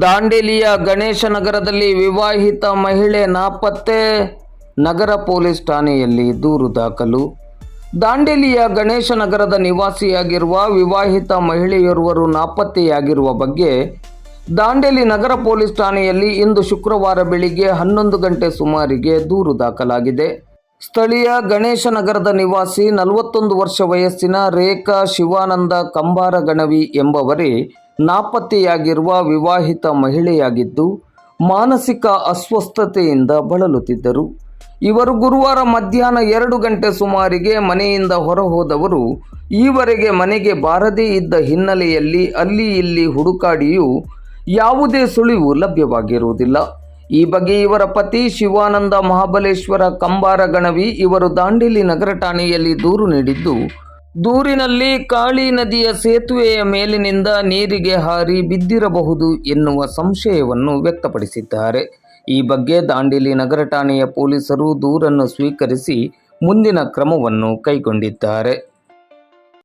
ದಾಂಡೇಲಿಯ ಗಣೇಶ ನಗರದಲ್ಲಿ ವಿವಾಹಿತ ಮಹಿಳೆ ನಾಪತ್ತೆ ನಗರ ಪೊಲೀಸ್ ಠಾಣೆಯಲ್ಲಿ ದೂರು ದಾಖಲು. ದಾಂಡೇಲಿಯ ಗಣೇಶ ನಗರದ ನಿವಾಸಿಯಾಗಿರುವ ವಿವಾಹಿತ ಮಹಿಳೆಯೊರ್ವರು ನಾಪತ್ತೆಯಾಗಿರುವ ಬಗ್ಗೆ ದಾಂಡೇಲಿ ನಗರ ಪೊಲೀಸ್ ಠಾಣೆಯಲ್ಲಿ ಇಂದು ಶುಕ್ರವಾರ ಬೆಳಿಗ್ಗೆ ಹನ್ನೊಂದು ಗಂಟೆ ಸುಮಾರಿಗೆ ದೂರು ದಾಖಲಾಗಿದೆ. ಸ್ಥಳೀಯ ಗಣೇಶ ನಗರದ ನಿವಾಸಿ ನಲವತ್ತೊಂದು ವರ್ಷ ವಯಸ್ಸಿನ ರೇಖಾ ಶಿವಾನಂದ ಕಂಬಾರ ಗಣವಿ ಎಂಬವರೇ ನಾಪತ್ತೆಯಾಗಿರುವ ವಿವಾಹಿತ ಮಹಿಳೆಯಾಗಿದ್ದು, ಮಾನಸಿಕ ಅಸ್ವಸ್ಥತೆಯಿಂದ ಬಳಲುತ್ತಿದ್ದರು. ಇವರು ಗುರುವಾರ ಮಧ್ಯಾಹ್ನ ಎರಡು ಗಂಟೆ ಸುಮಾರಿಗೆ ಮನೆಯಿಂದ ಹೊರಹೋದವರು, ಈವರೆಗೆ ಮನೆಗೆ ಬಾರದೇ ಇದ್ದ ಹಿನ್ನೆಲೆಯಲ್ಲಿ ಅಲ್ಲಿ ಇಲ್ಲಿ ಹುಡುಕಾಡಿಯೂ ಯಾವುದೇ ಸುಳಿವು ಲಭ್ಯವಾಗಿರುವುದಿಲ್ಲ. ಈ ಬಗ್ಗೆ ಇವರ ಪತಿ ಶಿವಾನಂದ ಮಹಾಬಲೇಶ್ವರ ಕಂಬಾರ ಗಣವಿ ಇವರು ದಾಂಡೇಲಿ ನಗರ ಠಾಣೆಯಲ್ಲಿ ದೂರು ನೀಡಿದ್ದು ದೂರಿನಲ್ಲಿ ಕಾಳಿ ನದಿಯ ಸೇತುವೆಯ ಮೇಲಿನಿಂದ ನೀರಿಗೆ ಹಾರಿ ಬಿದ್ದಿರಬಹುದು ಎನ್ನುವ ಸಂಶಯವನ್ನು ವ್ಯಕ್ತಪಡಿಸಿದ್ದಾರೆ. ಈ ಬಗ್ಗೆ ದಾಂಡೇಲಿ ನಗರ ಠಾಣೆಯ ಪೊಲೀಸರು ದೂರನ್ನು ಸ್ವೀಕರಿಸಿ ಮುಂದಿನ ಕ್ರಮವನ್ನು ಕೈಗೊಂಡಿದ್ದಾರೆ.